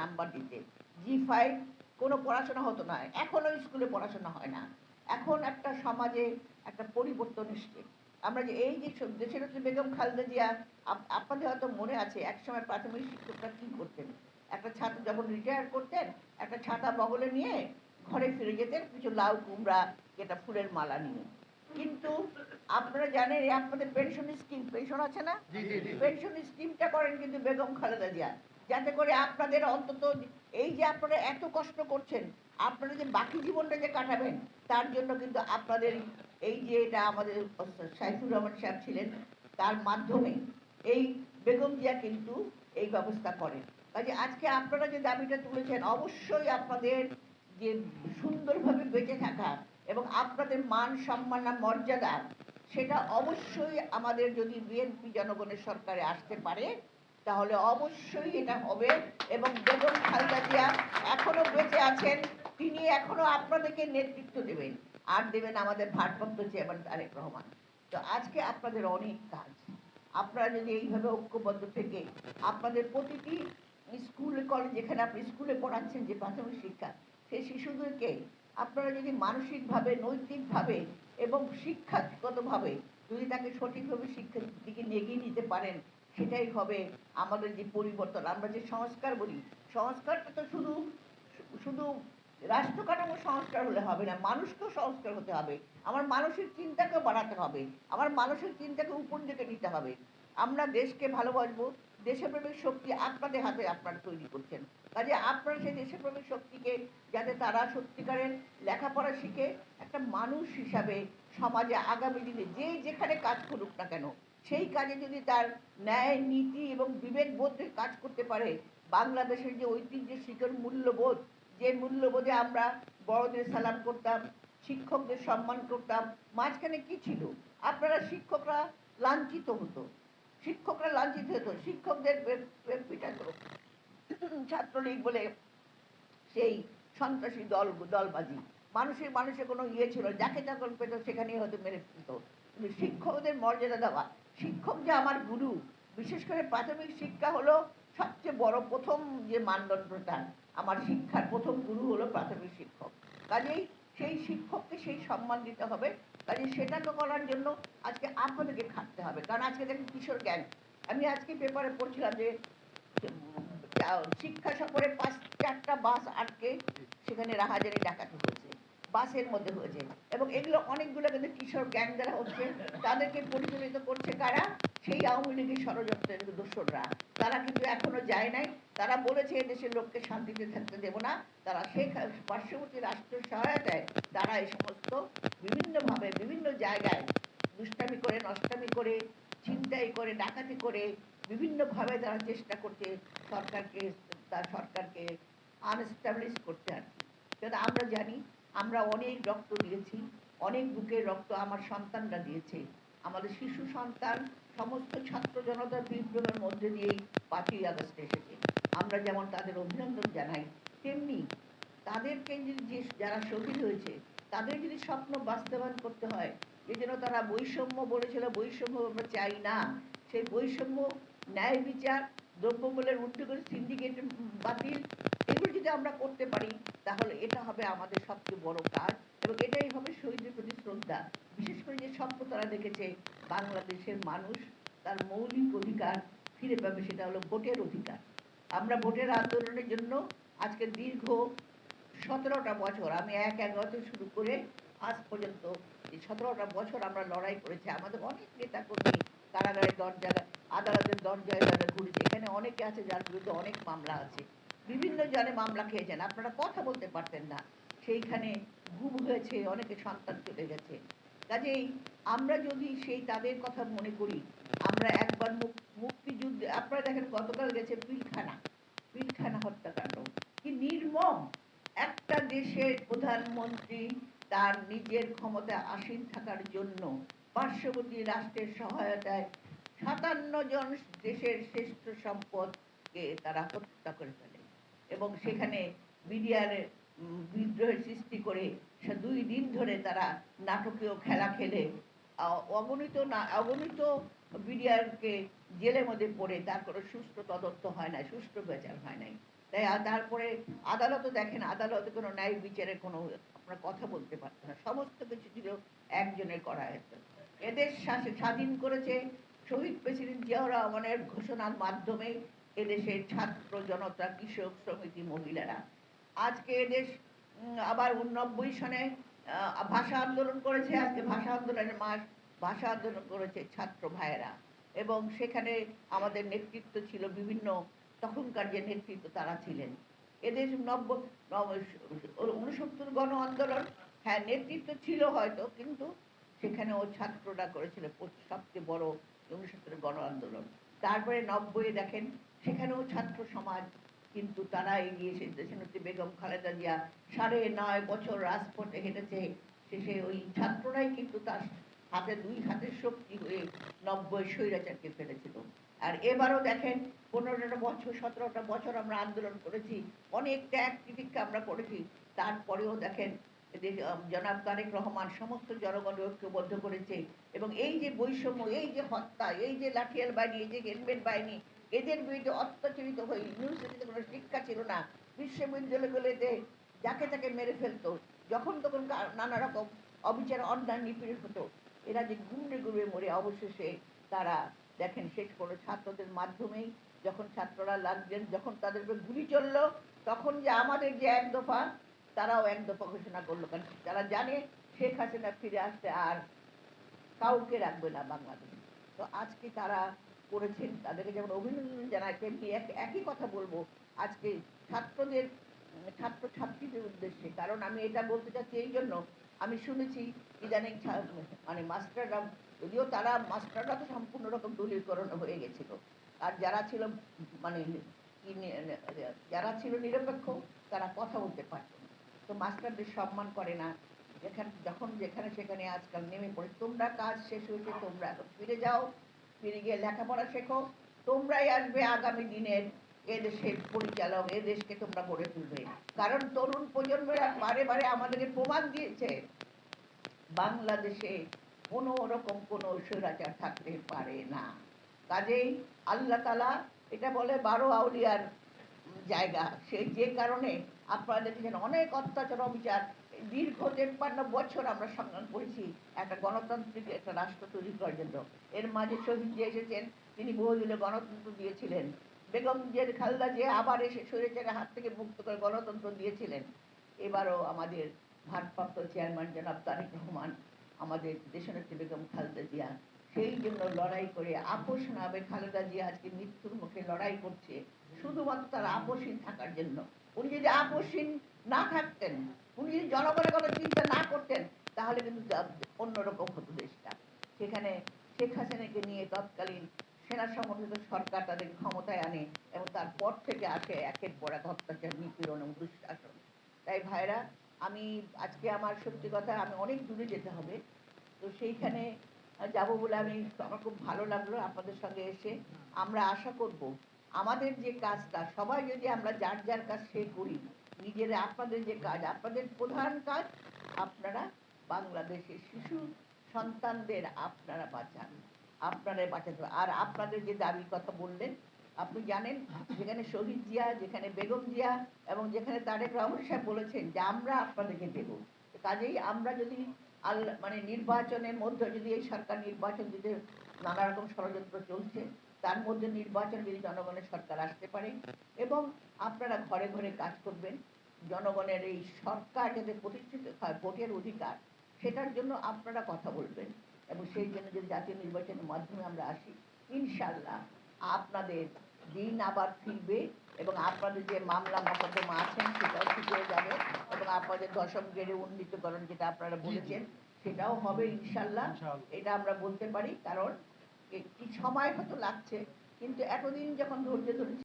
Number দিতে। জি five কোনো পড়াশোনা হতো না এখনও স্কুলে পড়াশোনা হয় না। এখন একটা সমাজে একটা পরিবর্তন এসছে। আমরা যে এই যে দেশনেত্রী বেগম খালেদা জিয়া আপনাদের হয়তো মনে আছে একসময় প্রাথমিক শিক্ষকরা কি করতেন? একটা ছাত্র যখন রিটায়ার করতেন একটা ছাতা বগলে নিয়ে ঘরে ফিরে যেতেন কিছু লাউ কুমড়া যেটা ফুলের মালা নিয়ে। কিন্তু আপনারা জানেন আপনাদের পেনশন স্কিম পেনশন আছে না? পেনশন স্কিমটা করেন কিন্তু বেগম খালেদা জিয়া। যাতে করে আপনাদের অন্তত এই যে আপনারা এত কষ্ট করছেন, আপনারা যে বাকি জীবনটা যে কাটাবেন, তার জন্য কিন্তু আপনাদের এই যে এটা আমাদের সাইফুর রহমান সাহেব ছিলেন, তার মাধ্যমে এই বেগম জিয়া কিন্তু এই ব্যবস্থা করেন। কাজে আজকে আপনারা যে দাবিটা তুলেছেন, অবশ্যই আপনাদের যে সুন্দরভাবে বেঁচে থাকা এবং আপনাদের মান সম্মান মর্যাদা, সেটা অবশ্যই আমাদের যদি বিএনপি জনগণের সরকারে আসতে পারে তাহলে অবশ্যই এটা হবে এবং বেগম খালেদা জিয়া এখনও বেঁচে আছেন, তিনি এখনও আপনাদেরকে নেতৃত্ব দেবেন। আর দেবেন আমাদের ভারপ্রাপ্ত চেয়ারম্যান তারেক রহমান। তো আজকে আপনাদের অনেক কাজ। আপনারা যদি এইভাবে ঐক্যবদ্ধ থেকে আপনাদের প্রতিটি স্কুল, কলেজ যেখানে আপনি স্কুলে পড়াচ্ছেন, যে প্রাথমিক শিক্ষা, সেই শিশুদেরকে আপনারা যদি মানসিকভাবে, নৈতিকভাবে এবং শিক্ষাগতভাবে যদি তাকে সঠিকভাবে শিক্ষার দিকে এগিয়ে নিতে পারেন সেটাই হবে আমাদের যে পরিবর্তন। আমরা যে সংস্কার বলি, সংস্কারটা তো শুধু শুধু রাষ্ট্র কাঠামো সংস্কার হলে হবে না, মানুষকেও সংস্কার হতে হবে। আমার মানুষের চিন্তাকে বাড়াতে হবে। আমার মানুষের চিন্তাকে উপর দিকে নিতে হবে। আমরা দেশকে ভালোবাসবো দেশপ্রেমিক শক্তি আপনাদের হাতে আপনারা তৈরি করছেন। কাজে আপনারা সেই দেশপ্রেমিক শক্তিকে, যাতে তারা সত্যিকারের লেখাপড়া শিখে একটা মানুষ হিসাবে সমাজে আগামী দিনে যে যেখানে কাজ করুক না কেন সেই কাজে যদি তার ন্যায়, নীতি এবং বিবেক বোধে কাজ করতে পারে, বাংলাদেশের যে ঐতিহ্যের শিকড় মূল্যবোধ, যে মূল্যবোধে আমরা বড়দের সালাম করতাম, শিক্ষকদের সম্মান করতাম, মাঝখানে কি ছিল? আপনারা শিক্ষকরা লাঞ্ছিত হতো। শিক্ষকরা লাঞ্ছিত হতো। শিক্ষকদের পে- পে- ছাত্রলীগ বলে সেই সন্ত্রাসী দল, দলবাজি। মানুষের মানুষের কোনো ইয়ে ছিল। যাকে যখন পেত সেখানেই হয়তো মেরে ফেলত। শিক্ষকদের মর্যাদা দেওয়া শিক্ষক যে আমার গুরু, বিশেষ করে প্রাথমিক শিক্ষা হলো সবচেয়ে বড় প্রথম যে মানদণ্ডটা। আমার শিক্ষার প্রথম গুরু হলো প্রাথমিক শিক্ষক। কাজেই সেই শিক্ষককে সেই সম্মান দিতে হবে। কাজে সেটাকে করার জন্য আজকে আপনাদেরকে খাটতে হবে। কারণ আজকে দেখেন কিশোর জ্ঞান। আমি আজকে পেপারে পড়ছিলাম যে শিক্ষা সফরে পাঁচ চারটা বাস আটকে সেখানে রাহাজানি ডাকাতি হয়েছে। বাসের মধ্যে হয়েছে। এবং এগুলো অনেকগুলো কিন্তু কিশোর গ্যাং দ্বারা হচ্ছে, তাদেরকে পরিচালিত করছে কারা? সেই আওয়ামী লীগের ষড়যন্ত্রের দোসররা। তারা কিন্তু এখনও যায় নাই। তারা বলেছে, এদেশের লোককে শান্তিতে থাকতে দেবো না। তারা সেই পার্শ্ববর্তী রাষ্ট্র সহায়তায় তারা এই সমস্ত বিভিন্নভাবে বিভিন্ন জায়গায় দুষ্টামি করে, নষ্টামি করে, ছিনতাই করে, ডাকাতি করে বিভিন্নভাবে তারা চেষ্টা করছে সরকারকে, তার সরকারকে আনস্টাবলিশ করতে আর কি। আমরা জানি আমরা অনেক রক্ত দিয়েছি, অনেক বুকের রক্ত আমার সন্তানরা দিয়েছে। আমাদের শিশু সন্তান সমস্ত ছাত্র জনতার বিপ্লবের মধ্যে দিয়েই পাঁচই আগস্ট এসেছে। আমরা যেমন তাদের অভিনন্দন জানাই, তেমনি তাদেরকে যে যারা শহীদ হয়েছে, তাদের যদি স্বপ্ন বাস্তবায়ন করতে হয়, যে যেন তারা বৈষম্য বলেছিল, বৈষম্য আমরা চাই না। সেই বৈষম্য, ন্যায় বিচার, দ্রব্যমূল্যের উদ্যোগের সিন্ডিকেট বাতিল যদি আমরা করতে পারি, তাহলে এটা হবে আমাদের সবচেয়ে বড় কাজ এবং এটাই হবে শহীদের প্রতি শ্রদ্ধা। বিশেষ করে যে স্বপ্ন তারা দেখেছে, বাংলাদেশের মানুষ তার মৌলিক অধিকার ফিরে পাবে, সেটা হলো ভোটের অধিকার। আমরা ভোটের আন্দোলনের জন্য আজকে দীর্ঘ সতেরোটা বছর, আমি এক এগারো থেকে শুরু করে আজ পর্যন্ত এই সতেরোটা বছর আমরা লড়াই করেছি। আমাদের অনেক নেতা কর্মী কারাগারের দরজা, আদালতের দরজায় দরজা ঘুরেছে। এখানে অনেকে আছে যার বিরুদ্ধে অনেক মামলা আছে। বিভিন্ন জনে মামলা খেয়েছেন। আপনারা কথা বলতে পারতেন না। সেইখানে গুম হয়েছে, অনেকে সন্তান চলে গেছে। কাজেই আমরা যদি সেই তাদের কথা মনে করি, আমরা একবার মুক- মুক্তিযুদ্ধে, আপনারা দেখেন গতকাল গেছে পিলখানা। পিলখানা হত্যাকাণ্ড। কি নির্মম! একটা দেশের প্রধানমন্ত্রী তার নিজের ক্ষমতা আসীন থাকার জন্য পার্শ্ববর্তী রাষ্ট্রের সহায়তায় সাতান্ন জন দেশের শ্রেষ্ঠ সম্পদকে তারা হত্যা করে ফেলে। এবং সেখানে বিডিআর বিদ্রোহের সৃষ্টি করে সে দুই দিন ধরে তারা নাটকীয় খেলা খেলে। অগণিত না, অগণিত বিডিআরকে জেলের মধ্যে পড়ে, তার কোনো সুষ্ঠু তদন্ত হয় না সুষ্ঠু বিচার হয় নাই। তাই তারপরে আদালতও দেখেন, আদালতে কোনো ন্যায় বিচারের কোনো আপনার কথা বলতে পারতো না। সমস্ত কিছু ছিল একজনের করা হতো এদের স্বাধীন করেছে, শহীদ প্রেসিডেন্ট জিয়াউর রহমানের ঘোষণার মাধ্যমে এদেশের ছাত্র জনতা, কৃষক সমিতি মহিলারা। আজকে এদেশ আবার উননব্বই সনে ভাষা আন্দোলন করেছে। আজকে ভাষা আন্দোলনের মাস, ভাষা আন্দোলন করেছে ছাত্র ভাইয়েরা। এবং সেখানে আমাদের নেতৃত্ব ছিল বিভিন্ন, তখনকার যে নেতৃত্ব তারা ছিলেন। এদের নব্য উনসত্তর গণ আন্দোলন হ্যাঁ নেতৃত্ব ছিল হয়তো, কিন্তু সেখানেও ছাত্ররা করেছিল সবচেয়ে বড় উনসত্তরের গণ আন্দোলন। তারপরে নব্বই দেখেন সেখানেও ছাত্র সমাজ কিন্তু তারা এগিয়ে এসে দেশনেত্রী বেগম খালেদা জিয়া সাড়ে নয় বছর রাজপথে হেঁটেছে। শেষে ওই ছাত্ররাই কিন্তু তার হাতে দুই হাতের শক্তি হয়ে নব্বই স্বৈরাচারকে ফেলেছিল। আর এবারও দেখেন, পনেরোটা বছর, সতেরোটা বছর আমরা আন্দোলন করেছি। অনেক ত্যাগ তিতিক্ষা আমরা করেছি। তারপরেও দেখেন জনাব তারেক রহমান সমস্ত জনগণ ঐক্যবদ্ধ করেছে। এবং এই যে বৈষম্য, এই যে হত্যা, এই যে লাঠিয়াল বাহিনী, এই যে হেলমেট বাহিনী এদের বিরুদ্ধে অত্যাচারিত হয়ে ইউনিভার্সিটিতে কোনো শিক্ষা ছিল না। বিশ্ববিদ্যালয়গুলোতে যাকে তাকে মেরে ফেলতো, যখন তখন নানা রকম অবিচার, অন্যায়, নিপীড়ন হতো। এরা যে গুন্ডে গুড়ে মরে, অবশেষে তারা দেখেন শেষ করে ছাত্রদের মাধ্যমেই যখন ছাত্ররা লাগছেন যখন তাদের উপর গুলি চলল, তখন যে আমাদের যে এক দফা, তারাও এক দফা ঘোষণা করল। কারণ তারা জানে, শেখ হাসিনা ফিরে আসতে আর কাউকে রাখবে না বাংলাদেশে। তো আজকে তারা করেছেন, তাদেরকে যেমন অভিনন্দন জানাই, তেমনি এক- একই কথা বলব। আজকে ছাত্রদের ছাত্র ছাত্রীদের উদ্দেশ্যে, কারণ আমি এটা বলতে চাচ্ছি এই জন্য, আমি শুনেছি ইদানিং মানে মাস্টাররা, যদিও তারা, মাস্টাররা তো সম্পূর্ণ রকম দলীয়করণ হয়ে গেছিল। আর যারা ছিল মানে যারা ছিল নিরপেক্ষ, তারা কথা বলতে পারতো তো মাস্টারদের সম্মান করে না। যেখানে, যখন যেখানে সেখানে আজকাল নেমে পড়ে, তোমরা কাজ শেষ হয়েছে, তোমরা ফিরে যাও। ফিরে গিয়ে লেখাপড়া শেখো, তোমরাই আসবে আগামী দিনের এদেশের পরিচালক এদেশকে তোমরা গড়ে তুলবে। কারণ তরুণ প্রজন্মেরা বারে বারে আমাদেরকে প্রমাণ দিয়েছে, বাংলাদেশে কোনো রকম কোনো স্বৈরাচার থাকতে পারে না। কাজেই আল্লাহ তালা এটা বলে, বারো আউলিয়ার জায়গা। সেই যে কারণে আপনারা দেখেছেন অনেক অত্যাচার অবিচার দীর্ঘ তেপ্পান্ন বছর আমরা সংগ্রাম করেছি, একটা গণতান্ত্রিক একটা রাষ্ট্র তৈরি করার জন্য। এর মাঝে শহীদ যে এসেছেন, তিনি বহুদিনে গণতন্ত্র দিয়েছিলেন। বেগম যে খালদা যে আবার এসে স্বৈরাচারের হাত থেকে মুক্ত করে গণতন্ত্র দিয়েছিলেন। এবারও আমাদের ভারপ্রাপ্ত চেয়ারম্যান জনাব তারেক রহমান, আমাদের দেশনেত্রী বেগম খালেদা জিয়া, সেই জন্য লড়াই করে আপোষ না হবে খালেদা জিয়া আজকে মৃত্যুর মুখে লড়াই করছে, শুধুমাত্র তার আপোষহীন থাকার জন্য। উনি যদি আপোষহীন না থাকতেন উনি যদি জনগণের কথা চিন্তা না করতেন, তাহলে কিন্তু অন্যরকম হতো দেশটা। সেখানে শেখ হাসিনাকে নিয়ে তৎকালীন সেনা সমর্থিত সরকার তাদের ক্ষমতায় আনে এবং তারপর থেকে আসে একের পর এক অত্যাচার, নিপীড়ন এবং দুঃশাসন। তাই ভাইরা, আমি আজকে আমার সত্যি কথা, আমি অনেক দূরে যেতে হবে। তো সেইখানে যাব বলে আমি, আমার খুব ভালো লাগল আপনাদের সঙ্গে এসে। আমরা আশা করব, আমাদের যে কাজটা, সবাই যদি আমরা যার যার কাজ সে করি নিজেরা আপনাদের যে কাজ, আপনাদের প্রধান কাজ, আপনারা বাংলাদেশের শিশু সন্তানদের আপনারা বাঁচান আপনারা বাঁচাতে আর আপনাদের যে দাবির কথা বললেন, আপনি জানেন, যেখানে শহীদ জিয়া, যেখানে বেগম জিয়া এবং যেখানে তারেক রহমান সাহেব বলেছেন যে আমরা আপনাদেরকে দেব। কাজেই আমরা যদি আল্লাহ মানে নির্বাচনের মধ্যে যদি এই সরকার নির্বাচন দিতে নানা রকম ষড়যন্ত্র চলছে তার মধ্যে নির্বাচন যদি জনগণের সরকার আসতে পারে এবং আপনারা ঘরে ঘরে কাজ করবেন জনগণের এই সরকার যাতে প্রতিষ্ঠিত হয় ভোটের অধিকার সেটার জন্য আপনারা কথা বলবেন এবং সেই জন্য যদি জাতীয় নির্বাচনের মাধ্যমে আমরা আসি ইনশাল্লাহ আপনাদের দিন আবার ফিরবে এবং আপনাদের যে মামলা মোকদ্দমা আছেন সেটাও ঠিক হয়ে যাবে এবং আপনাদের দশম গ্রেডে উন্নীতকরণ যেটা আপনারা বলেছেন সেটাও হবে ইনশাল্লাহ এটা আমরা বলতে পারি কারণ একটি সময় হয়তো লাগছে কিন্তু এতদিন যখন ধৈর্য ধরেছি